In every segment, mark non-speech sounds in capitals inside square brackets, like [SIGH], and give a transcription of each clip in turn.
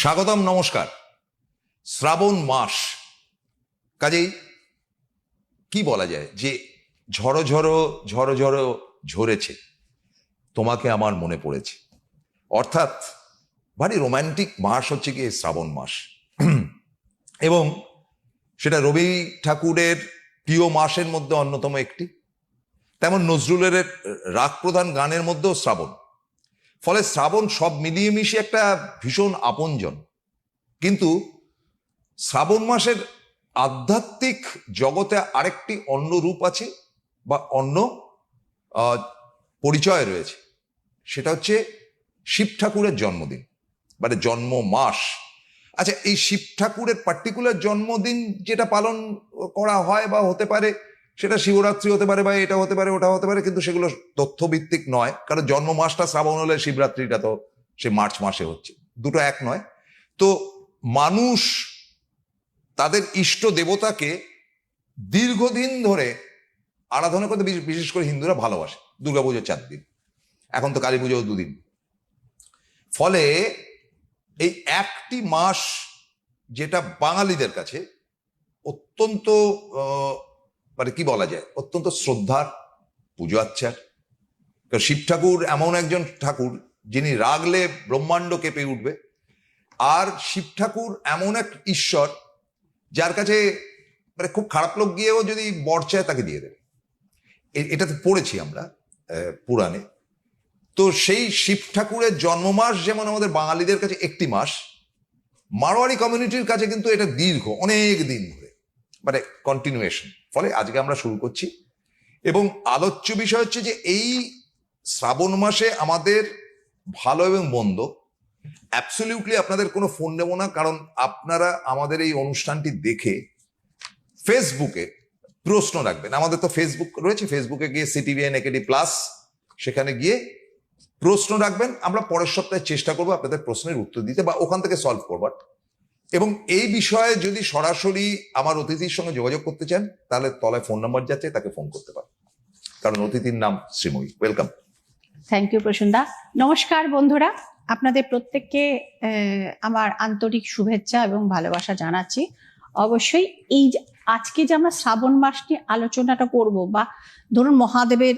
স্বাগতম, নমস্কার। শ্রাবণ মাস। কাজেই কি বলা যায় যে ঝড়ো ঝড়ো ঝড়ো ঝড়ো ঝরেছে। তোমাকে আমার মনে পড়েছে। অর্থাৎ ভারী রোমান্টিক মাস হচ্ছে কি শ্রাবণ মাস। [CLEARS THROAT] এবং সেটা রবি ঠাকুরের প্রিয় মাসের মধ্যে অন্যতম একটি। তেমন নজরুলের রাগ প্রধান গানের মধ্যেও শ্রাবণ। ফলে শ্রাবণ সব মিলিয়ে মিশিয়ে একটা ভীষণ আপনজন। কিন্তু শ্রাবণ মাসের আধ্যাত্মিক জগতে আরেকটি অন্য রূপ আছে বা অন্য পরিচয় রয়েছে। সেটা হচ্ছে শিব ঠাকুরের জন্মদিন মানে জন্ম মাস। আচ্ছা এই শিব ঠাকুরের পার্টিকুলার জন্মদিন যেটা পালন করা হয় বা হতে পারে সেটা শিবরাত্রি হতে পারে বা এটা হতে পারে ওটা হতে পারে, কিন্তু সেগুলো তথ্যভিত্তিক নয়। কারণ জন্ম মাসটা শ্রাবণ হলে শিবরাত্রিটা তো সে মার্চ মাসে হচ্ছে। দুটো এক নয়। তো মানুষ তাদের ইষ্ট দেবতাকে দীর্ঘদিন ধরে আরাধনা করতে বিশেষ- করে হিন্দুরা ভালোবাসে। দুর্গাপুজোর চার দিন। এখন তো কালী পুজো দুদিন। ফলে এই একটি মাস যেটা বাঙালিদের কাছে অত্যন্ত মানে কি বলা যায়? অত্যন্ত শ্রদ্ধার পুজো আচ্ছার। কারণ শিব ঠাকুর এমন একজন ঠাকুর যিনি রাগলে ব্রহ্মাণ্ড কেঁপে উঠবে। আর শিব ঠাকুর এমন এক ঈশ্বর যার কাছে মানে খুব খারাপ লোক গিয়েও যদি বর চায় তাকে দিয়ে দেবে। এ- এটা তো পড়েছি আমরা পুরাণে। তো সেই শিব ঠাকুরের জন্মমাস যেমন আমাদের বাঙালিদের কাছে একটি মাস, মারোয়ারি কমিউনিটির কাছে কিন্তু এটা দীর্ঘ, অনেক দিন ধরে। মানে কন্টিনিউয়েশন ফলে আজকে আমরা শুরু করছি। এবং আলোচ্য বিষয় হচ্ছে যে এই শ্রাবণ মাসে আমাদের ভালো এবং মন্দ। অ্যাবসলিউটলি আপনাদের কোনো ফোন নেব না, কারণ আপনারা আমাদের এই অনুষ্ঠানটি দেখে ফেসবুকে প্রশ্ন রাখবেন। আমাদের তো ফেসবুক রয়েছে ফেসবুকে গিয়ে সিটিভিএন একেডি প্লাস সেখানে গিয়ে প্রশ্ন রাখবেন। আমরা পরের সপ্তাহে চেষ্টা করব আপনাদের প্রশ্নের উত্তর দিতে বা ওখান থেকে সলভ করবার। এবং এই বিষয়ে যদি সরাসরি আমার অতিথির সঙ্গে যোগাযোগ করতে চান, তাহলে তলায় ফোন নাম্বার যাচ্ছে, তাকে ফোন করতে পারেন কারণ অতিথির নাম শ্রীময়ী। ওয়েলকাম থ্যাংক ইউ প্রসন্দা নমস্কার, বন্ধুরা। আপনাদের প্রত্যেককে আমার আন্তরিক শুভেচ্ছা এবং ভালোবাসা জানাচ্ছি। অবশ্যই এই আজকে যে আমরা শ্রাবণ মাস নিয়ে আলোচনাটা করব বা ধরুন মহাদেবের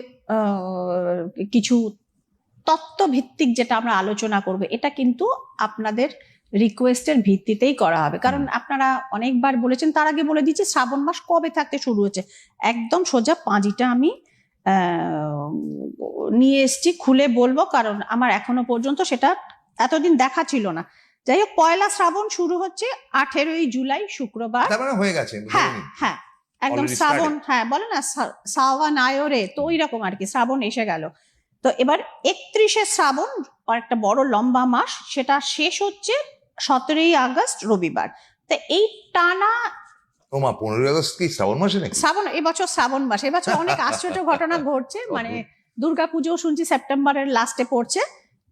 কিছু তত্ত্বভিত্তিক যেটা আমরা আলোচনা করব, এটা কিন্তু আপনাদের রিকোয়েস্টের ভিত্তিতেই করা হবে। কারণ আপনারা অনেকবার বলেছেন তার আগে বলে দিচ্ছি শ্রাবণ মাস কবে থাকতে শুরু হচ্ছে? একদম সোজা পাঁজিটা আমি নিয়ে এসছি খুলে বলব কারণ আমার এখনও পর্যন্ত সেটা এতদিন দেখা ছিল না। যাই হোক পয়লা শ্রাবণ শুরু হচ্ছে আঠেরোই জুলাই শুক্রবার। মানে হয়ে গেছে হ্যাঁ হ্যাঁ একদম শ্রাবণ হ্যাঁ বলে না সা- সাওয়ান আয়োরে তো ওই রকম আর কি শ্রাবণ এসে গেল। তো এবার একত্রিশে শ্রাবণ আর একটা বড় লম্বা মাস সেটা শেষ হচ্ছে সতেরোই আগস্ট রবিবার। তো এই টানা ও মা পনেরোই আগস্ট কি শ্রাবণ মাসে নাকি? শ্রাবণ এবছর শ্রাবণ মাস। এবছর অনেক আশ্চর্য [LAUGHS] ঘটনা ঘটছে মানে দুর্গাপুজো শুনছি সেপ্টেম্বরের লাস্টে পড়ছে।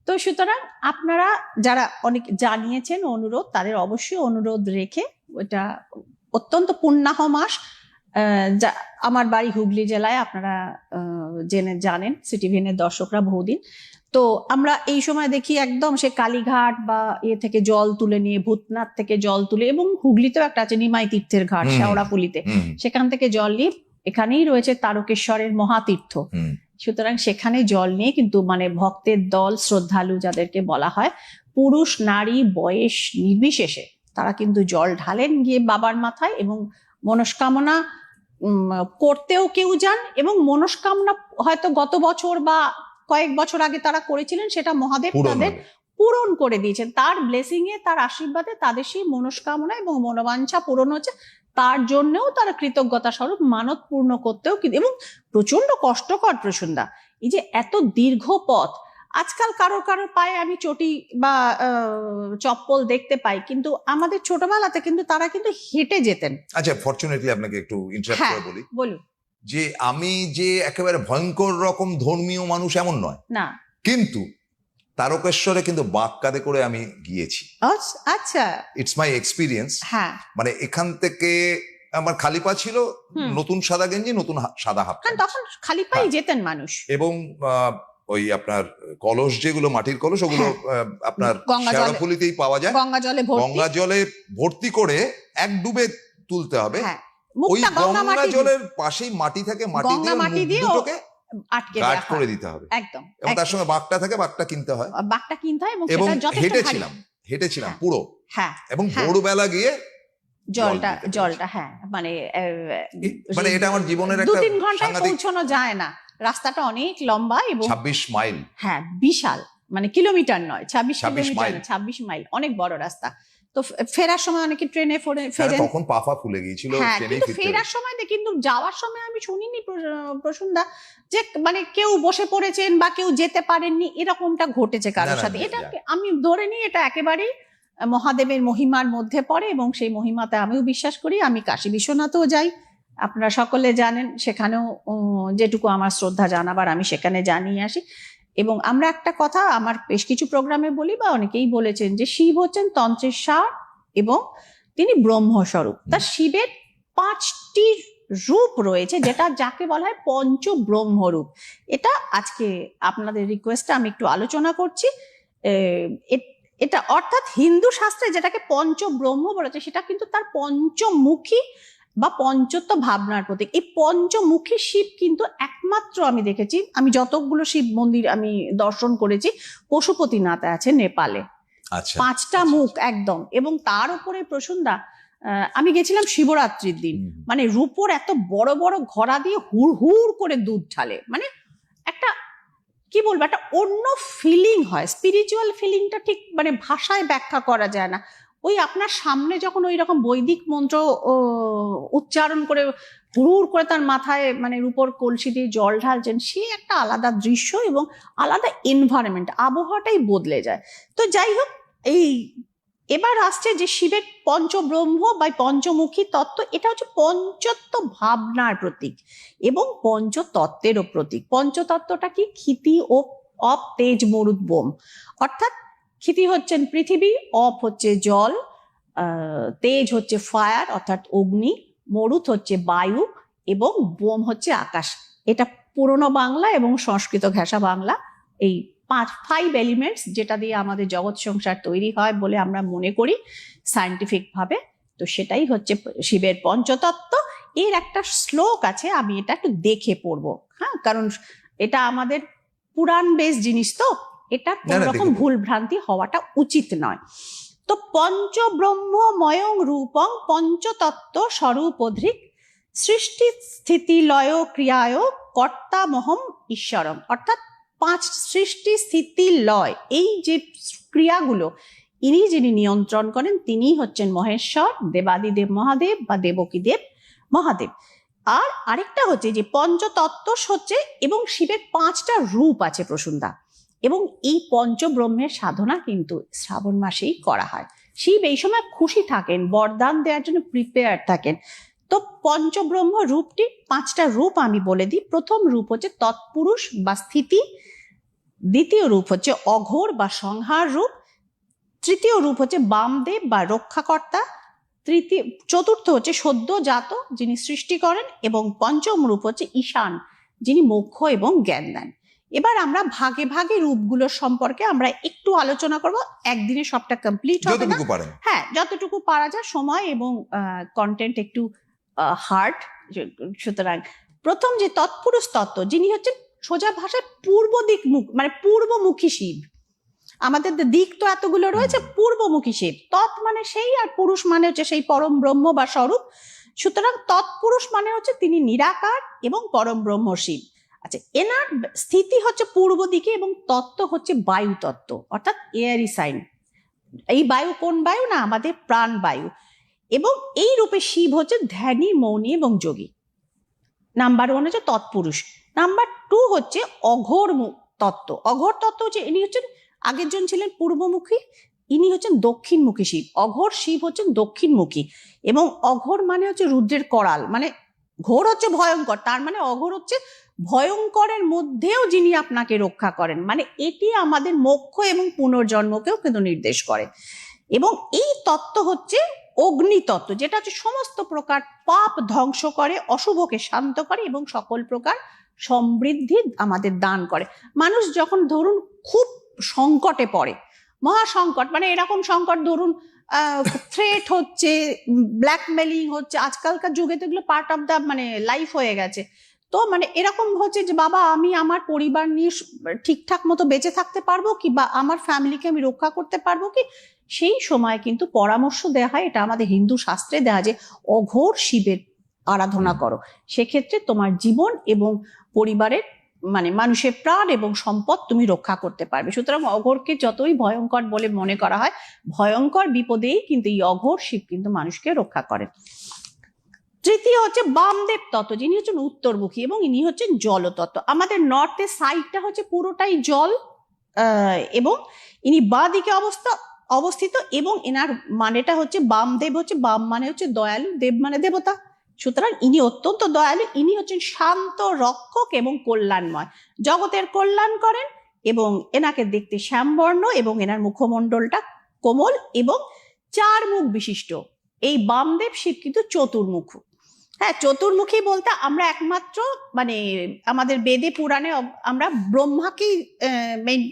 তো সুতরাং আপনারা যারা অনেক জানিয়েছেন অনুরোধ তাদের অবশ্যই অনুরোধ রেখে ওটা অত্যন্ত পুণ্যাহ মাস। আহ, আমার বাড়ি হুগলি জেলায় আপনারা আহ, জেনে জানেন সিটিভিএনের দর্শকরা বহুদিন। তো আমরা এই সময় দেখি একদম সে কালীঘাট বা এ থেকে জল তুলে নিয়ে ভূতনাথ থেকে জল তুলে এবং হুগলিতেও একটা আছে নিমাই তীর্থের ঘাট হুম। শেওড়াপুলিতে সেখান থেকে জল নিয়ে এখানেই রয়েছে তারকেশ্বরের মহাতীর্থ। সুতরাং সেখানে জল নিয়ে কিন্তু মানে ভক্তের দল শ্রদ্ধালু যাদেরকে বলা হয় পুরুষ নারী বয়স নির্বিশেষে তারা কিন্তু জল ঢালেন গিয়ে বাবার মাথায় এবং মনস্কামনা উম, করতেও কেউ যান এবং মনস্কামনা হয়তো গত বছর বা কয়েক বছর আগে তারা করেছিলেন সেটা মহাদেব তাদের পূরণ করে দিয়েছেন। তার ব্লেসিং এ তার আশীর্বাদে তাদের সেই মনস্কামনা এবং মনোবাঞ্ছা পূরণ হচ্ছে। তার জন্যও তারা কৃতজ্ঞতা স্বরূপ মানত পূর্ণ করতেও কিন্তু এবং প্রচণ্ড কষ্টকর প্রসন্দা। এই যে এত দীর্ঘ পথ আজকাল কারও কারও পায়ে আমি চটি বা আহ, চপ্পল দেখতে পাই কিন্তু আমাদের ছোটবেলাতে কিন্তু তারা কিন্তু হেঁটে যেতেন। আচ্ছা ফরচুনেটলি আপনাকে একটু ইন্টারাপ্ট হ্যাঁ। করে বলি। বলুন। যে আমি যে একেবারে ভয়ঙ্কর রকম ধর্মীয় মানুষ এমন নয়। না। কিন্তু তারকেশ্বরে কিন্তু বাঁক কাঁধে করে আমি গিয়েছি। আচ্ছা, ইটস মাই এক্সপিরিয়েন্স হ্যাঁ। মানে এখান থেকে আমার খালি পা ছিল নতুন সাদা গেঞ্জি নতুন সাদা হাফ তখন খালি পায়ে যেতেন মানুষ। এবং ওই আপনার কলস যেগুলো মাটির কলস ওগুলো আপনার গঙ্গা জলে- শেওড়াফুলিতেই পাওয়া যায়। গঙ্গা জলে ভর্তি। গঙ্গা জলে ভর্তি করে এক ডুবে তুলতে হবে। হ্যাঁ। ওই গঙ্গা জলের পাশেই মাটি থাকে মাটি দিয়ে মাটি দিয়ে দুটোকে আটকে করে দিতে হবে। একদম এবং তার সঙ্গে বাঘটা থাকে বাঘটা কিনতে হয়। বাঘটা কিনতে হয় এবং। হেঁটেছিলাম হেঁটেছিলাম হ্যাঁ। পুরো। হ্যাঁ এবং হ্যাঁ। ভোরবেলা গিয়ে জলটা জলটা হ্যাঁ মানে মানে এটা আমার জীবনের দু একটা তিন ঘন্টায় পৌঁছানো যায় না। রাস্তাটা অনেক লম্বা এবং ছাব্বিশ মাইল। হ্যাঁ বিশাল মানে কিলোমিটার নয় ছাব্বিশ কিলোমিটার মাইল। ছাব্বিশ মাইল অনেক বড় রাস্তা। তো ফেরার সময় অনেকে ট্রেনে হ্যাঁ, ফেরেন। তখন পাফা ফুলে গিয়েছিল হ্যাঁ কিন্তু ফেরার সময় কিন্তু যাওয়ার সময় আমি শুনিনি প্র- প্রসূনদা যে মানে কেউ বসে পড়েছেন বা কেউ যেতে পারেননি এরকমটা ঘটেছে কারোর সাথে। এটা আমি ধরে নিই এটা একেবারেই মহাদেবের মহিমার মধ্যে পড়ে এবং সেই মহিমাতে আমিও বিশ্বাস করি। আমি কাশী বিশ্বনাথও যাই। আপনারা সকলে জানেন সেখানেও যেটুকু আমার শ্রদ্ধা জানাবার আমি সেখানে জানিয়ে আসি। এবং আমরা একটা কথা আমার বেশ কিছু প্রোগ্রামে বলি বা অনেকেই বলেছেন যে শিব হচ্ছেন তন্ত্রের সার এবং তিনি ব্রহ্মস্বরূপ। তার শিবের পাঁচটি রূপ রয়েছে যেটা যাকে বলা হয় পঞ্চ ব্রহ্মরূপ এটা আজকে আপনাদের রিকোয়েস্টে আমি একটু আলোচনা করছি। এটা অর্থাৎ হিন্দু শাস্ত্রে যেটাকে পঞ্চ ব্রহ্ম বলেছে সেটা কিন্তু তার পঞ্চমুখী বা পঞ্চত্ব ভাবনার প্রতীক। এই পঞ্চমুখী শিব কিন্তু একমাত্র আমি দেখেছি। আমি যতগুলো শিব মন্দির আমি দর্শন করেছি পশুপতিনাথ আছে নেপালে। আচ্ছা পাঁচটা মুখ একদম। এবং তার উপরে প্রসন্দা আহ, আমি গেছিলাম শিবরাত্রির দিন। মানে রূপোর এত বড় বড় ঘোড়া দিয়ে হুড় হুড় করে দুধ ঢালে। মানে একটা কি বলব একটা অন্য ফিলিং হয়। স্পিরিচুয়াল ফিলিংটা ঠিক মানে ভাষায় ব্যাখ্যা করা যায় না। ওই আপনার সামনে যখন ওই রকম বৈদিক মন্ত্র উচ্চারণ করে হুড় করে তার মাথায় মানে রূপোর কলসি দিয়ে জল ঢালছেন, সে একটা আলাদা দৃশ্য এবং আলাদা এনভায়রনমেন্ট আবহাওয়াটাই বদলে যায়। তো যাই হোক, এই এবার আসছে যে শিবের পঞ্চব্রহ্ম বা পঞ্চমুখী তত্ত্ব, এটা হচ্ছে পঞ্চত্ব ভাবনার প্রতীক এবং পঞ্চতত্ত্বেরও প্রতীক। পঞ্চতত্ত্বটা কি? ক্ষিতি ও অপ তেজ মরুদ বোম অর্থাৎ ক্ষিতি হচ্ছেন পৃথিবী, অপ হচ্ছে জল তেজ হচ্ছে ফায়ার, অর্থাৎ অগ্নি, মরুত হচ্ছে বায়ু এবং বোম হচ্ছে আকাশ। এটা পুরনো বাংলা এবং সংস্কৃত ঘেঁষা বাংলা। এই পাঁচ ফাইভ এলিমেন্টস যেটা দিয়ে আমাদের জগৎ সংসার তৈরি হয় বলে আমরা মনে করি সায়েন্টিফিক ভাবে। তো সেটাই হচ্ছে শিবের পঞ্চতত্ত্ব। এর একটা শ্লোক আছে, আমি এটা একটু দেখে পড়ব। হ্যাঁ কারণ এটা আমাদের পুরাণ বেশ জিনিস তো। এটা কোন রকম ভুল ভ্রান্তি হওয়াটা উচিত নয়। তো পঞ্চব্রহ্মময়ং রূপং পঞ্চতত্ত্ব স্বরূপধৃক সৃষ্টি স্থিতি লয় ক্রিয়ায় কর্তামহম ঈশ্বরম। অর্থাৎ পাঁচ সৃষ্টি স্থিতি লয় এই যে ক্রিয়াগুলো ইনি যিনি নিয়ন্ত্রণ করেন তিনিই হচ্ছেন মহেশ্বর দেবাদিদেব মহাদেব বা দেবকীদেব মহাদেব। আর আরেকটা হচ্ছে যে পঞ্চতত্ত্ব হচ্ছে এবং শিবের পাঁচটা রূপ আছে প্রসুন্দা এবং এই পঞ্চব্রহ্মের সাধনা কিন্তু শ্রাবণ মাসেই করা হয়। শিব এই সময় খুশি থাকেন, বরদান দেওয়ার জন্য প্রিপেয়ার থাকেন। তো পঞ্চব্রহ্ম রূপটি পাঁচটা রূপ আমি বলে দিই। প্রথম রূপ হচ্ছে তৎপুরুষ বা স্থিতি, দ্বিতীয় রূপ হচ্ছে অঘোর বা সংহার রূপ, তৃতীয় রূপ হচ্ছে বামদেব বা রক্ষাকর্তা তৃতীয় চতুর্থ হচ্ছে সদ্যজাত যিনি সৃষ্টি করেন এবং পঞ্চম রূপ হচ্ছে ঈশান যিনি মোক্ষ এবং জ্ঞান দেন। এবার আমরা ভাগে ভাগে রূপগুলো সম্পর্কে আমরা একটু আলোচনা করব। একদিনে সবটা কমপ্লিট হবে না। হ্যাঁ যতটুকু পারা যায় সময় এবং কন্টেন্ট একটু হার্ড সুতরাং প্রথম যে তৎপুরুষ তত্ত্ব যিনি হচ্ছেন সোজা ভাষায় পূর্ব দিক মুখ মানে পূর্বমুখী শিব। আমাদের দিক তো এতগুলো রয়েছে পূর্বমুখী শিব। তৎ মানে সেই আর পুরুষ মানে হচ্ছে সেই পরম ব্রহ্ম বা স্বরূপ। সুতরাং তৎপুরুষ মানে হচ্ছে তিনি নিরাকার এবং পরম ব্রহ্ম শিব। আচ্ছা এনার স্থিতি হচ্ছে পূর্ব দিকে এবং তত্ত্ব হচ্ছে বায়ু তত্ত্ব অর্থাৎ এয়ারি সাইন। এই বায়ু কোন বায়ু না, আমাদের প্রাণ বায়ু। এবং এই রূপে শিব হচ্ছে ধ্যানী, মৌনী এবং যোগী। নাম্বার ওয়ান হচ্ছে তৎপুরুষ। নাম্বার টু হচ্ছে অঘোর তত্ত্ব। অঘোর তত্ত্ব হচ্ছে ইনি হচ্ছেন, আগের জন ছিলেন পূর্বমুখী, ইনি হচ্ছেন দক্ষিণমুখী শিব। অঘোর শিব হচ্ছেন দক্ষিণমুখী। এবং অঘোর মানে হচ্ছে রুদ্রের করাল মানে ঘোর হচ্ছে ভয়ঙ্কর, তার মানে অঘোর হচ্ছে ভয়ঙ্করের মধ্যেও যিনি আপনাকে রক্ষা করেন মানে এটি আমাদের মোক্ষ এবং পুনর্জন্মকেও কিন্তু নির্দেশ করে। এবং এই তত্ত্ব হচ্ছে অগ্নিতত্ত্ব, যেটা হচ্ছে সমস্ত প্রকার পাপ ধ্বংস করে, অশুভকে শান্ত করে এবং সকল প্রকার সমৃদ্ধি আমাদের দান করে। মানুষ যখন ধরুন খুব সংকটে পড়ে মহা সংকট মানে এরকম সংকট ধরুন থ্রেট হচ্ছে ব্ল্যাকমেলিং হচ্ছে, আজকালকার যুগে তো এগুলো পার্ট অফ দ্য মানে লাইফ হয়ে গেছে। তো মানে এরকম হচ্ছে যে, বাবা, আমি আমার পরিবার নিয়ে ঠিকঠাক মতো বেঁচে থাকতে পারব কি? বা আমার ফ্যামিলিকে আমি রক্ষা করতে পারব কি? সেই সময় কিন্তু পরামর্শ দেওয়া হয়, এটা আমাদের হিন্দু শাস্ত্রে দেওয়া যে, অঘোর শিবের আরাধনা করো। সেক্ষেত্রে তোমার জীবন এবং পরিবারের মানে মানুষের প্রাণ এবং সম্পদ তুমি রক্ষা করতে পারবে। সুতরাং অঘোরকে যতই ভয়ঙ্কর বলে মনে করা হয়, ভয়ঙ্কর বিপদেই কিন্তু এই অঘোর শিব কিন্তু মানুষকে রক্ষা করেন তৃতীয় হচ্ছে বামদেব তত্ত্ব, যিনি হচ্ছেন উত্তরমুখী এবং ইনি হচ্ছেন জলতত্ত্ব। আমাদের নর্থের সাইডটা হচ্ছে পুরোটাই জল এবং ইনি বাঁ দিকে অবস্থা, অবস্থিত এবং এনার মানেটা হচ্ছে বামদেব হচ্ছে, বাম মানে হচ্ছে দয়ালু, দেব মানে দেবতা। সুতরাং ইনি অত্যন্ত দয়ালু, ইনি হচ্ছেন শান্ত, রক্ষক এবং কল্যাণময়। জগতের কল্যাণ করেন এবং এনাকে দেখতে শ্যামবর্ণ এবং এনার মুখমণ্ডলটা কোমল এবং চার মুখ বিশিষ্ট। এই বামদেব শিব কিন্তু চতুর্মুখ। হ্যাঁ চতুর্মুখী বলতে আমরা একমাত্র মানে আমাদের বেদে পুরাণে আমরা ব্রহ্মাকেই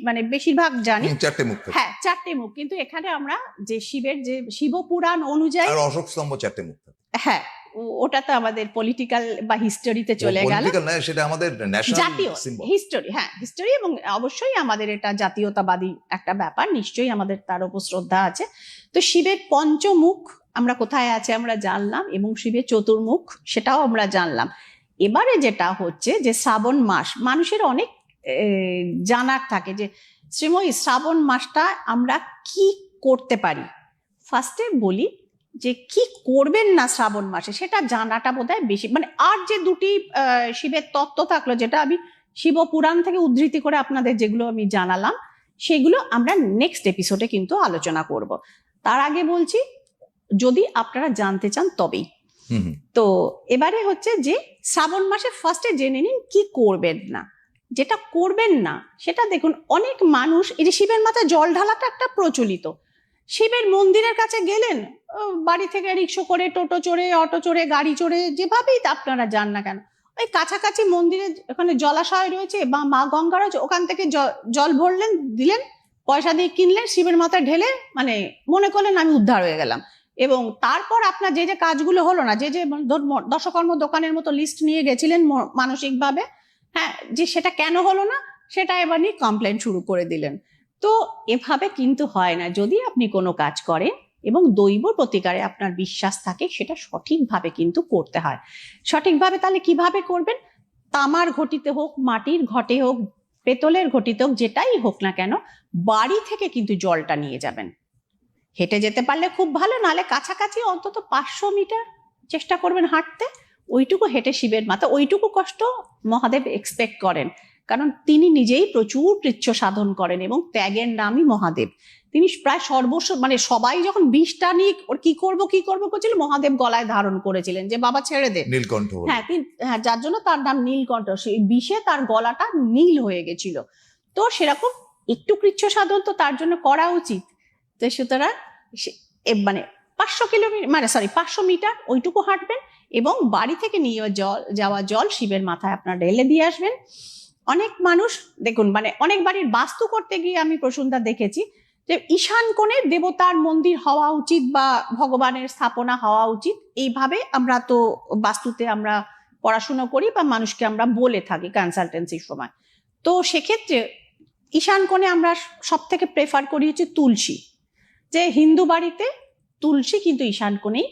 মানে বেশিরভাগ জানি। চারটে মুখ হ্যাঁ চারটে মুখ। কিন্তু এখানে আমরা যে শিবের যে শিব পুরাণ অনুযায়ী আর অশোক স্তম্ভ চারটে মুখ হ্যাঁ ওটা তো আমাদের পলিটিক্যাল বা হিস্টোরিতে চলে গেল। সেটা আমাদের জাতীয় হিস্টোরি হ্যাঁ হিস্টোরি এবং অবশ্যই আমাদের এটা জাতীয়তাবাদী একটা ব্যাপার। নিশ্চয়ই আমাদের তার উপর শ্রদ্ধা আছে। তো শিবের পঞ্চমুখ আমরা কোথায় আছে আমরা জানলাম, এবং শিবের চতুর্মুখ সেটাও আমরা জানলাম। এবারে যেটা হচ্ছে যে শ্রাবণ মাস, মানুষের অনেক জানার থাকে যে, শ্রীময়ী, শ্রাবণ মাসটা আমরা কি করতে পারি? ফার্স্টে বলি যে, কি করবেন না শ্রাবণ মাসে? সেটা জানাটা বোধহয় বেশি মানে আর যে দুটি শিবের তত্ত্ব থাকল, যেটা আমি শিব পুরাণ থেকে উদ্ধৃতি করে আপনাদের যেগুলো আমি জানালাম, সেগুলো আমরা নেক্সট এপিসোডে কিন্তু আলোচনা করব। তার আগে বলছি যদি আপনারা জানতে চান তবেই। তো এবারে হচ্ছে যে শ্রাবণ মাসে ফার্স্টে জেনে নিন কি করবেন না। যেটা করবেন না সেটা দেখুন অনেক মানুষ এই যে শিবের মাথায় জল ঢালাটা একটা প্রচলিত। শিবের মন্দিরের কাছে গেলেন বাড়ি থেকে রিক্সা করে টোটো চড়ে অটো চড়ে গাড়ি চড়ে যেভাবেই তা আপনারা যান না কেন ওই কাছাকাছি মন্দিরে ওখানে জলাশয় রয়েছে বা মা গঙ্গা রয়েছে ওখান থেকে জল ভরলেন দিলেন পয়সা দিয়ে কিনলেন শিবের মাথায় ঢেলে মানে মনে করলেন আমি উদ্ধার হয়ে গেলাম। এবং তারপর আপনার যে যে কাজগুলো হলো না, যে যে দশকর্ম দোকানের মতো লিস্ট নিয়ে গেছিলেন মানসিকভাবে হ্যাঁ যে সেটা কেন হলো না, সেটা এবার নিয়ে কমপ্লেন শুরু করে দিলেন। তো এভাবে কিন্তু হয় না। যদি আপনি কোনো কাজ করেন এবং দৈব প্রতিকারে আপনার বিশ্বাস থাকে, সেটা সঠিকভাবে কিন্তু করতে হয়। সঠিকভাবে তাহলে কীভাবে করবেন? তামার ঘটিতে হোক, মাটির ঘটে হোক, পেতলের ঘটিতে হোক, যেটাই হোক না কেন, বাড়ি থেকে কিন্তু জলটা নিয়ে যাবেন। হেঁটে যেতে পারলে খুব ভালো নাহলে কাছাকাছি অন্তত পাঁচশো মিটার চেষ্টা করবেন হাঁটতে। ওইটুকু হেঁটে শিবের মাথা ওইটুকু কষ্ট মহাদেব এক্সপেক্ট করেন। কারণ তিনি নিজেই প্রচুর কৃচ্ছ সাধন করেন এবং ত্যাগের নামই মহাদেব। তিনি প্রায় সর্বস্ব মানে সবাই যখন বিষটা নিয়ে ওর কি করব কি করব করছিল মহাদেব গলায় ধারণ করেছিলেন যে বাবা ছেড়ে দে। নীলকণ্ঠ হ্যাঁ তিনি হ্যাঁ যার জন্য তার নাম নীলকণ্ঠ। সেই বিষে তার গলাটা নীল হয়ে গেছিল। তো সেরকম একটু কৃচ্ছ সাধন তো তার জন্য করা উচিত। তো সুতরাং মানে পাঁচশো কিলোমিটার মানে সরি পাঁচশো মিটার ওইটুকু হাঁটবেন এবং বাড়ি থেকে নিয়ে জল, যাওয়া জল শিবের মাথায় আপনার ঢেলে দিয়ে আসবেন। অনেক মানুষ, দেখুন মানে অনেক বাড়ির বাস্তু করতে গিয়ে আমি প্রসূনতা দেখেছি যে ঈশান কোণে দেবতার মন্দির হওয়া উচিত বা ভগবানের স্থাপনা হওয়া উচিত, এইভাবে আমরা তো বাস্তুতে আমরা পড়াশুনো করি বা মানুষকে আমরা বলে থাকি কনসালটেন্সির সময়। তো সেক্ষেত্রে ঈশান কোণে আমরা সব থেকে প্রেফার করি হচ্ছে তুলসী। যে হিন্দু বাড়িতে তুলসী কিন্তু ঈশান কোণেই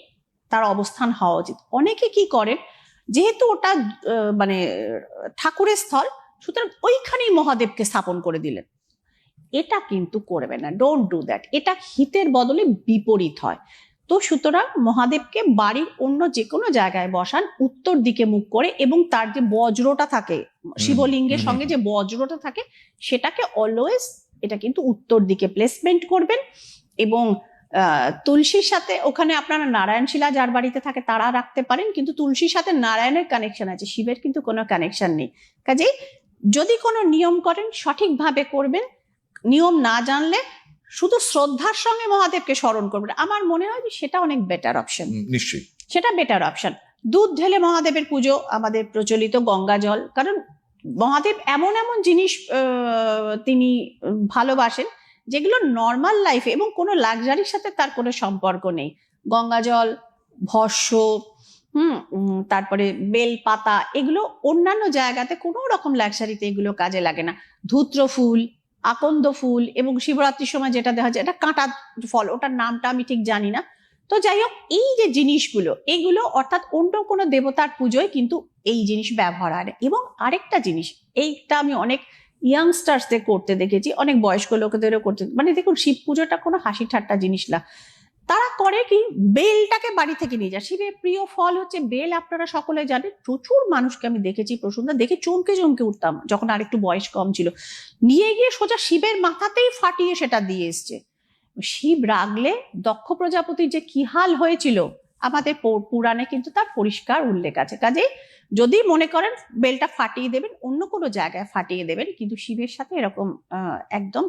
তার অবস্থান হওয়া উচিত। অনেকে কি করেন যেহেতু ওটা মানে ঠাকুরের স্থল সুতরাং ওইখানেই মহাদেবকে স্থাপন করে দিলেন। এটা কিন্তু করবে না ডোন্ট ডু দ্যাট এটা হিতের বদলে বিপরীত হয়। তো সুতরাং মহাদেবকে বাড়ির অন্য যে কোনো জায়গায় বসান উত্তর দিকে মুখ করে এবং তার যে বজ্রটা থাকে শিবলিঙ্গের সঙ্গে যে বজ্রটা থাকে সেটাকে অলওয়েজ এটা কিন্তু উত্তর দিকে প্লেসমেন্ট করবেন। এবং আহ, তুলসীর সাথে ওখানে আপনারা নারায়ণ শিলা যার বাড়িতে থাকে তারা রাখতে পারেন কিন্তু তুলসীর সাথে নারায়ণের কানেকশন আছে শিবের কিন্তু কোনো কানেকশন নেই। কাজেই যদি কোনো নিয়ম করেন সঠিকভাবে করবেন নিয়ম না জানলে শুধু শ্রদ্ধার সঙ্গে মহাদেবকে স্মরণ করবেন। আমার মনে হয় যে সেটা অনেক বেটার অপশন নিশ্চয়ই। সেটা বেটার অপশন দুধ ঢেলে মহাদেবের পুজো আমাদের প্রচলিত গঙ্গা জল কারণ মহাদেব এমন এমন জিনিস আহ, তিনি ভালোবাসেন যেগুলো নর্মাল লাইফে এবং কোনো লাক্সারির সাথে তার কোনো সম্পর্ক নেই। গঙ্গাজল ভস্য, হুম তারপরে বেল পাতা এগুলো অন্যান্য জায়গাতে কোনো রকম লাক্সারিতে এগুলো কাজে লাগে না। ধূত্র ফুল, আকন্দ ফুল এবং শিবরাত্রির সময় যেটা দেখা যায়, এটা কাঁটা ফল, ওটার নামটা আমি ঠিক জানি না। তো যাই হোক, এই যে জিনিসগুলো, এগুলো অর্থাৎ অন্য কোনো দেবতার পুজোয় কিন্তু এই জিনিস ব্যবহার হয় এবং আরেকটা জিনিস, এইটা আমি অনেক ইয়াংস্টার্সদের করতে দেখেছি, অনেক বয়স্ক লোকেদেরও করতে মানে দেখুন শিব পুজোটা কোনো হাসি ঠাট্টা জিনিস না। তারা করে কি, বেলটাকে বাড়ি থেকে নিয়ে যায়। শিবের প্রিয় ফল হচ্ছে বেল, আপনারা সকলে জানেন। প্রচুর মানুষকে আমি দেখেছি প্রসন্দা দেখে চমকে চমকে উঠতাম, যখন আর একটু বয়স কম ছিল। নিয়ে গিয়ে সোজা শিবের মাথাতেই ফাটিয়ে সেটা দিয়ে এসছে। শিব রাগলে দক্ষ প্রজাপতির যে কি হাল হয়েছিল আমাদের পুরাণে কিন্তু তার পরিষ্কার উল্লেখ আছে। কাজেই যদি মনে করেন বেলটা ফাটিয়ে দেবেন, অন্য কোনো জায়গায় ফাটিয়ে দেবেন, কিন্তু শিবের সাথে এরকম একদম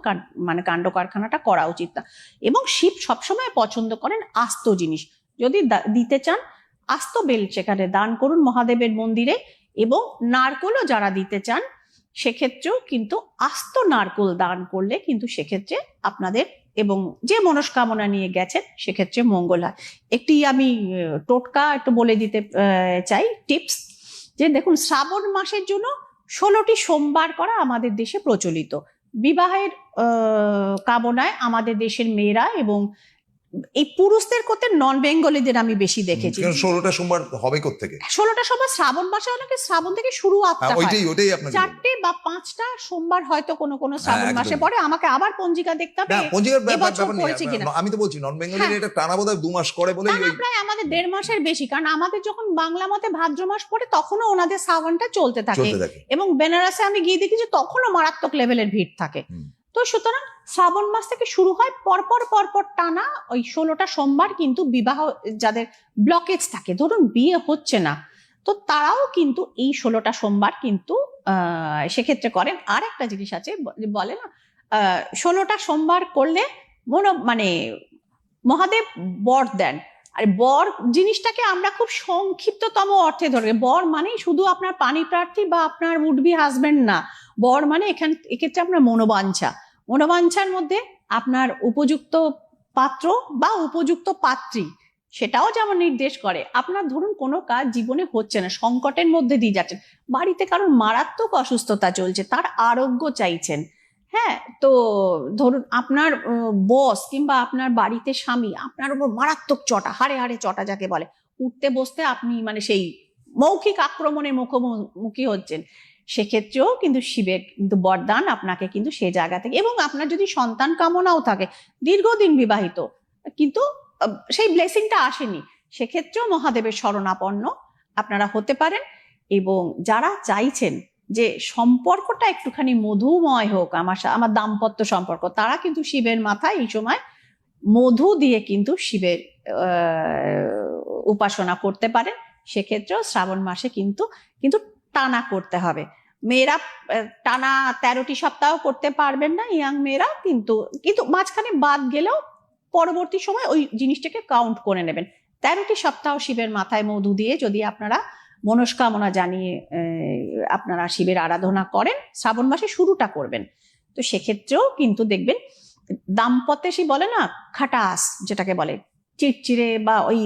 মানে কাণ্ড কারখানাটা করা উচিত না। এবং শিব সবসময় পছন্দ করেন আস্ত জিনিস। যদি দিতে চান, আস্ত বেল সেখানে দান করুন মহাদেবের মন্দিরে। এবং নারকোলও যারা দিতে চান, সেক্ষেত্রেও কিন্তু আস্ত নারকোল দান করলে কিন্তু সেক্ষেত্রে আপনাদের এবং যে মনস্কামনা নিয়ে গেছেন, সেক্ষেত্রে মঙ্গল হয়। একটি আমি টোটকা একটু বলে দিতে চাই, টিপস, যে দেখুন, শ্রাবণ মাসের জন্য ষোলোটি সোমবার করা আমাদের দেশে প্রচলিত। বিবাহের কামনায় আমাদের দেশের মেয়েরা এবং এই পুরুষদের করতে নন বেঙ্গলিদের আমি বেশি দেখেছি। ষোলোটা সোমবার হবে থেকে ষোলোটা সোমবার শ্রাবণ মাসে অনেকে শ্রাবণ থেকে শুরু হ্যাঁ আটটা ওইটাই ওইটাই আপনাকে চারটে বা পাঁচটা সোমবার হয়তো কোনো কোনো শ্রাবণ হ্যাঁ, মাসে পরে আমাকে আবার পঞ্জিকা দেখতে হবে পঞ্জিকার ব্যাপার? আমি তো বলছি নন বেঙ্গলি হ্যাঁ। এটা টানা বোধহয় দু মাস করে ওই প্রায় আমাদের দেড় মাসের বেশি। কারণ আমাদের যখন বাংলা মতে ভাদ্র মাস পড়ে তখনও ওনাদের শ্রাবণটা চলতে থাকে। এবং বেনারসে আমি গিয়ে দেখি যে তখনও মারাত্মক লেভেলের ভিড় থাকে। তো সুতরাং শ্রাবণ মাস থেকে শুরু হয়, পরপর পরপর টানা ওই ষোলোটা সোমবার কিন্তু বিবাহ, যাদের ব্লকেজ থাকে, ধরুন বিয়ে হচ্ছে না, তো তারাও কিন্তু এই ষোলোটা সোমবার কিন্তু সেক্ষেত্রে করেন। আর একটা জিনিস আছে বলে না ষোলোটা সোমবার করলে মনো মানে মহাদেব বর দেন। আর বর জিনিসটাকে আমরা খুব সংক্ষিপ্ততম অর্থে ধরে বর মানে শুধু আপনার পানি প্রার্থী বা আপনার উডবি হাজবেন্ড না। বর মানে এখান, এক্ষেত্রে আপনার মনোবাঞ্ছা। মনোবাঞ্ছার মধ্যে আপনার উপযুক্ত পাত্র বা উপযুক্ত পাত্রী সেটাও যেমন নির্দেশ করে। আপনার ধরুন কোনো কাজ জীবনে হচ্ছে না, সংকটের মধ্যে দিয়ে যাচ্ছেন। বাড়িতে কারণ মারাত্মক অসুস্থতা চলছে, তার আরোগ্য চাইছেন। হ্যাঁ তো ধরুন আপনার বস কিংবা আপনার বাড়িতে স্বামী আপনার উপর মারাত্মক চটা, হাড়ে হাড়ে চটা যাকে বলে, উঠতে বসতে আপনি মানে সেই মৌখিক আক্রমণের মুখোমুখি হচ্ছেন। সেক্ষেত্রেও কিন্তু শিবের কিন্তু বরদান আপনাকে কিন্তু সে জায়গা থেকে এবং আপনার যদি সন্তান কামনাও থাকে, দীর্ঘদিন বিবাহিত, কিন্তু সেই ব্লেসিংটা আসেনি, সেক্ষেত্রেও মহাদেবের শরণাপন্ন আপনারা হতে পারেন এবং যারা চাইছেন যে সম্পর্কটা একটুখানি মধুময় হোক, আমার আমার দাম্পত্য সম্পর্ক, তারা কিন্তু শিবের মাথায় এই সময় মধু দিয়ে কিন্তু শিবের উপাসনা করতে পারেন। সেক্ষেত্রেও শ্রাবণ মাসে কিন্তু কিন্তু টানা করতে হবে। মেয়েরা টানা তেরোটি সপ্তাহ করতে পারবেন না ইয়াং মেয়েরা, কিন্তু কিন্তু মাঝখানে বাদ গেলেও পরবর্তী সময় ওই জিনিসটাকে কাউন্ট করে নেবেন। তেরোটি সপ্তাহ শিবের মাথায় মধু দিয়ে যদি আপনারা মনস্কামনা জানিয়ে আপনারা শিবের আরাধনা করেন, শ্রাবণ মাসে শুরুটা করবেন। তো সেক্ষেত্রেও কিন্তু দেখবেন, দাম্পত্যে সে বলে না, খাটাস যেটাকে বলে চিড়চিড়ে বা ওই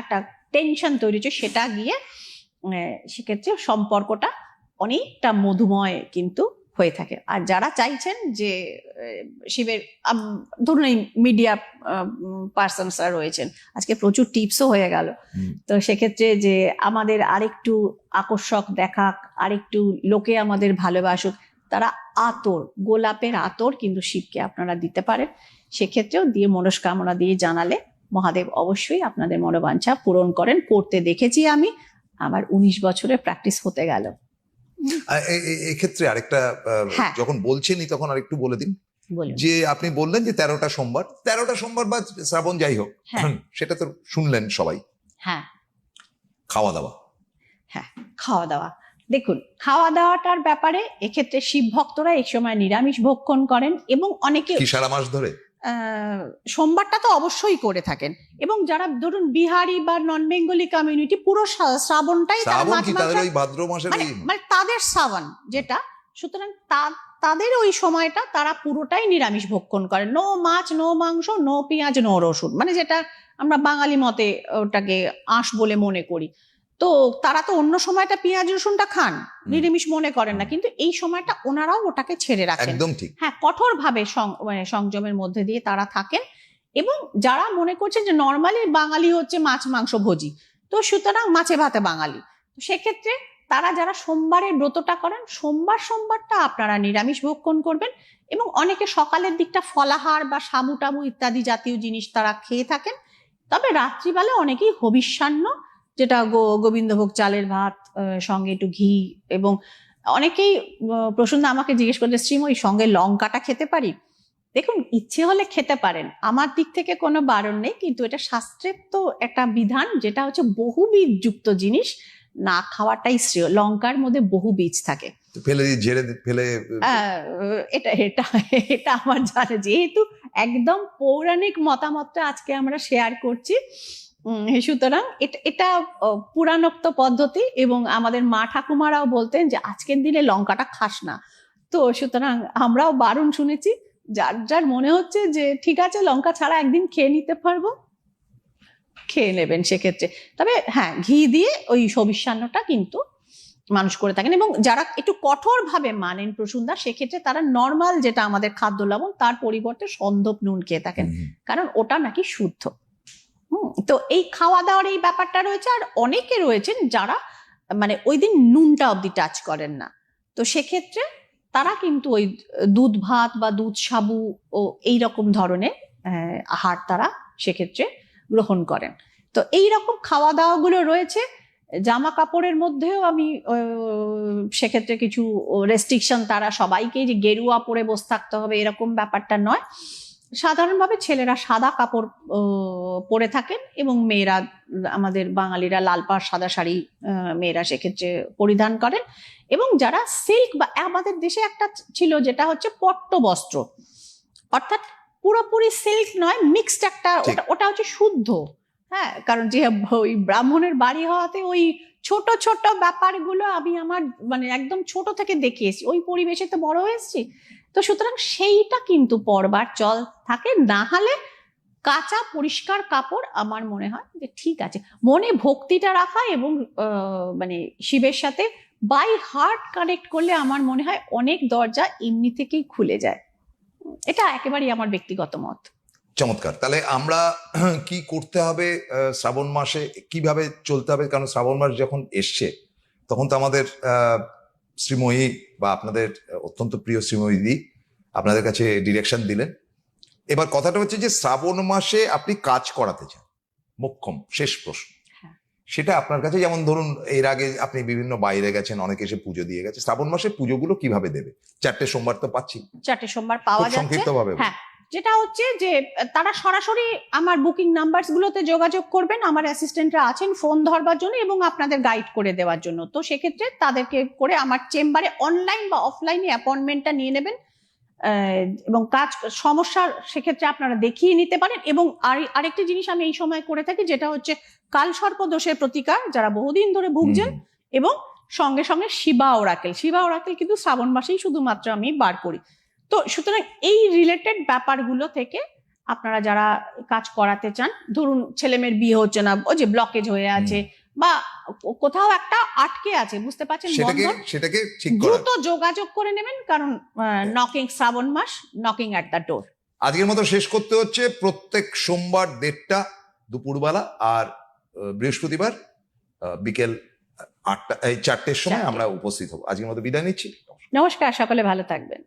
একটা টেনশন তৈরি হচ্ছে, সেটা গিয়ে সেক্ষেত্রে সম্পর্কটা অনেকটা মধুময় কিন্তু হয়ে থাকে। আর যারা চাইছেন যে শিবের ধরুন এই মিডিয়া পার্সনসরা রয়েছেন আজকে প্রচুর টিপসও হয়ে গেল। তো সেক্ষেত্রে যে আমাদের আরেকটু আকর্ষক দেখাক আরেকটু লোকে আমাদের ভালোবাসুক তারা আতর গোলাপের আতর কিন্তু শিবকে আপনারা দিতে পারেন। সেক্ষেত্রেও দিয়ে মনস্কামনা দিয়ে জানালে মহাদেব অবশ্যই আপনাদের মনোবাঞ্ছা পূরণ করেন। করতে দেখেছি আমি আমার উনিশ বছরের প্র্যাকটিস হতে গেল। এক্ষেত্রে আরেকটা হ্যাঁ। যখন বলছেনই তখন আরেকটু বলে দিন। যে আপনি বললেন যে তেরোটা সোমবার তেরোটা সোমবার বা শ্রাবণ যাই হোক হ্যাঁ। সেটা তো শুনলেন সবাই। হ্যাঁ। খাওয়া দাওয়া হ্যাঁ খাওয়া দাওয়া দেখুন খাওয়া দাওয়াটার ব্যাপারে এক্ষেত্রে শিব ভক্তরা এই সময় নিরামিষ ভক্ষণ করেন এবং অনেকে সারা মাস ধরে। সোমবারটা তো অবশ্যই করে থাকেন। এবং যারা ধরুন বিহারি বা নন বেঙ্গলি কমিউনিটি পুরো শ্রাবণটাই মানে মানে তাদের শ্রাবণ যেটা সুতরাং তাদের ওই সময়টা তারা পুরোটাই নিরামিষ ভক্ষণ করে নো মাছ নো মাংস নো পেঁয়াজ নো রসুন। মানে যেটা আমরা বাঙালি মতে ওটাকে আঁশ বলে মনে করি। তো তারা তো অন্য সময়টা পেঁয়াজ রসুনটা খান। নিরামিষ মনে করেন না। কিন্তু এই সময়টা ওনারাও ওটাকে ছেড়ে রাখেন। একদম ঠিক। হ্যাঁ কঠোরভাবে মানে সংযমের মধ্যে দিয়ে তারা থাকেন। এবং যারা মনে করছেন যে নর্মালি বাঙালি হচ্ছে মাছ মাংস ভোজি তো সুতরাং মাছে ভাতে বাঙালি। তো সেক্ষেত্রে তারা যারা সোমবারের ব্রতটা করেন সোমবার সোমবারটা আপনারা নিরামিষ ভক্ষণ করবেন এবং অনেকে সকালের দিকটা ফলাহার বা সাবু টাবু ইত্যাদি জাতীয় জিনিস তারা খেয়ে থাকেন। তবে রাত্রিবেলা অনেকেই হবিষ্যান্ন যেটা গো- গোবিন্দভোগ চালের ভাত সঙ্গে একটু ঘি এবং অনেকেই প্রসন্ন আমাকে জিজ্ঞেস করতে শ্রীময়ী সঙ্গে লঙ্কাটা খেতে পারি? দেখুন ইচ্ছে হলে খেতে পারেন। আমার দিক থেকে কোনো বারণ নেই কিন্তু এটা শাস্ত্রের তো একটা বিধান যেটা হচ্ছে বহু বীজযুক্ত জিনিস না খাওয়াটাই শ্রেয়। লঙ্কার মধ্যে বহু বীজ থাকে। ফেলে ঝেড়ে ফেলে এটা এটা এটা আমার জানা। যেহেতু একদম পৌরাণিক মতামতটা আজকে আমরা শেয়ার করছি সুতরাং এটা এটা আহ, পদ্ধতি এবং আমাদের মা ঠাকুমারাও বলতেন যে আজকের দিনে লঙ্কাটা খাস না। তো সুতরাং আমরাও বারণ শুনেছি যার যার মনে হচ্ছে যে ঠিক আছে লঙ্কা ছাড়া একদিন খেয়ে নিতে পারব। খেয়ে নেবেন সেক্ষেত্রে। তবে হ্যাঁ ঘি দিয়ে ওই সবিষ্যান্নটা কিন্তু মানুষ করে থাকেন এবং যারা একটু কঠোরভাবে মানেন প্রসুন্দা সেক্ষেত্রে তারা নর্মাল যেটা আমাদের খাদ্য লবণ তার পরিবর্তে সন্দপ নুন খেয়ে থাকেন। কারণ ওটা নাকি শুদ্ধ। তো এই খাওয়া দাওয়ার এই ব্যাপারটা রয়েছে আর অনেকে রয়েছেন যারা মানে ওই দিন নুনটা অবধি টাচ করেন না। তো সেক্ষেত্রে তারা কিন্তু ওই দুধ ভাত বা দুধ সাবু ও এই রকম ধরনের আহ, আহার তারা সেক্ষেত্রে গ্রহণ করেন। তো এই রকম খাওয়া দাওয়াগুলো রয়েছে। জামা কাপড়ের মধ্যেও আমি সেক্ষেত্রে কিছু রেস্ট্রিকশন তারা সবাইকে যে গেরুয়া পরে বসে থাকতে হবে এরকম ব্যাপারটা নয়। সাধারণভাবে ছেলেরা সাদা কাপড় পরে থাকেন এবং মেয়েরা আমাদের বাঙালিরা লাল পাড় সাদা শাড়ি মেয়েরা সেক্ষেত্রে পরিধান করেন এবং যারা সিল্ক বা আমাদের দেশে একটা ছিল যেটা হচ্ছে পট্ট বস্ত্র। অর্থাৎ পুরোপুরি সিল্ক নয় মিক্সড একটা ওটা ওটা হচ্ছে শুদ্ধ। হ্যাঁ কারণ যে ওই ব্রাহ্মণের বাড়ি হওয়াতে ওই ছোট ছোট ব্যাপারগুলো আমি আমার মানে একদম ছোট থেকে দেখে এসেছি। ওই পরিবেশে তো বড় হয়েছি তো সুতরাং সেইটা কিন্তু পরবার চল থাকে। না হলে কাঁচা পরিষ্কার কাপড় আমার মনে হয় যে ঠিক আছে। মনে ভক্তিটা রাখা এবং মানে শিবের সাথে বাই হার্ট কানেক্ট করলে আমার মনে হয় অনেক দরজা এমনি থেকেই খুলে যায়। এটা একেবারেই আমার ব্যক্তিগত মত। চমৎকার। তাহলে আমরা [CLEARS THROAT] কি করতে হবে শ্রাবণ মাসে? কীভাবে চলতে হবে? কারণ শ্রাবণ মাস যখন এসছে তখন তো আমাদের শ্রীময়ী বা আপনাদের অত্যন্ত প্রিয় শ্রীময়ী দি আপনাদের কাছে ডিরেকশন দিলেন। এবার কথাটা হচ্ছে যে শ্রাবণ মাসে আপনি কাজ করাতে চান। মোক্ষম শেষ প্রশ্ন। হ্যাঁ। সেটা আপনার কাছে যেমন ধরুন এর আগে আপনি বিভিন্ন বাইরে গেছেন অনেকে এসে পুজো দিয়ে গেছে। শ্রাবণ মাসে পুজোগুলো কীভাবে দেবে? চারটে সোমবার তো পাচ্ছি। চারটে সোমবার পাওয়া যাচ্ছে। সংক্ষিপ্ত ভাবে হ্যাঁ যেটা হচ্ছে যে তারা সরাসরি আমার বুকিং নাম্বারস গুলোতে যোগাযোগ করবেন আমার অ্যাসিস্ট্যান্টরা আছেন ফোন ধরবার জন্য এবং আপনাদের গাইড করে দেওয়ার জন্য। তো সেক্ষেত্রে তাদেরকে করে আমার চেম্বারে অনলাইন বা অফলাইনে অ্যাপয়েন্টমেন্টটা নিয়ে নেবেন। এবং কাজ সমস্যার সেক্ষেত্রে আপনারা দেখিয়ে নিতে পারেন এবং আর আরেকটি জিনিস আমি এই সময় করে থাকি যেটা হচ্ছে কালসর্প দোষের প্রতিকার যারা বহুদিন ধরে ভুগছেন এবং সঙ্গে সঙ্গে শিবা ওরাকেল। শিবা ওরাকেল কিন্তু শ্রাবণ মাসেই শুধুমাত্র আমি বার করি। তো সুতরাং এই রিলেটেড ব্যাপারগুলো থেকে আপনারা যারা কাজ করাতে চান ধরুন ছেলে মেয়ের বিয়ে হচ্ছে না ওই যে ব্লকেজ হয়ে আছে বা কোথাও একটা আটকে আছে বুঝতে পারছেন? সেটাকে দ্রুত যোগাযোগ করে নেবেন কারণ নকিং শ্রাবণ মাস নকিং অ্যাট দ্য ডোর আজকের মতো শেষ করতে হচ্ছে। প্রত্যেক সোমবার দেড়টা দুপুরবেলা আর বৃহস্পতিবার বিকেল আটটা এই চারটের সময় আমরা উপস্থিত হব। আজকের মতো বিদায় নিচ্ছি। নমস্কার সকলে ভালো থাকবেন।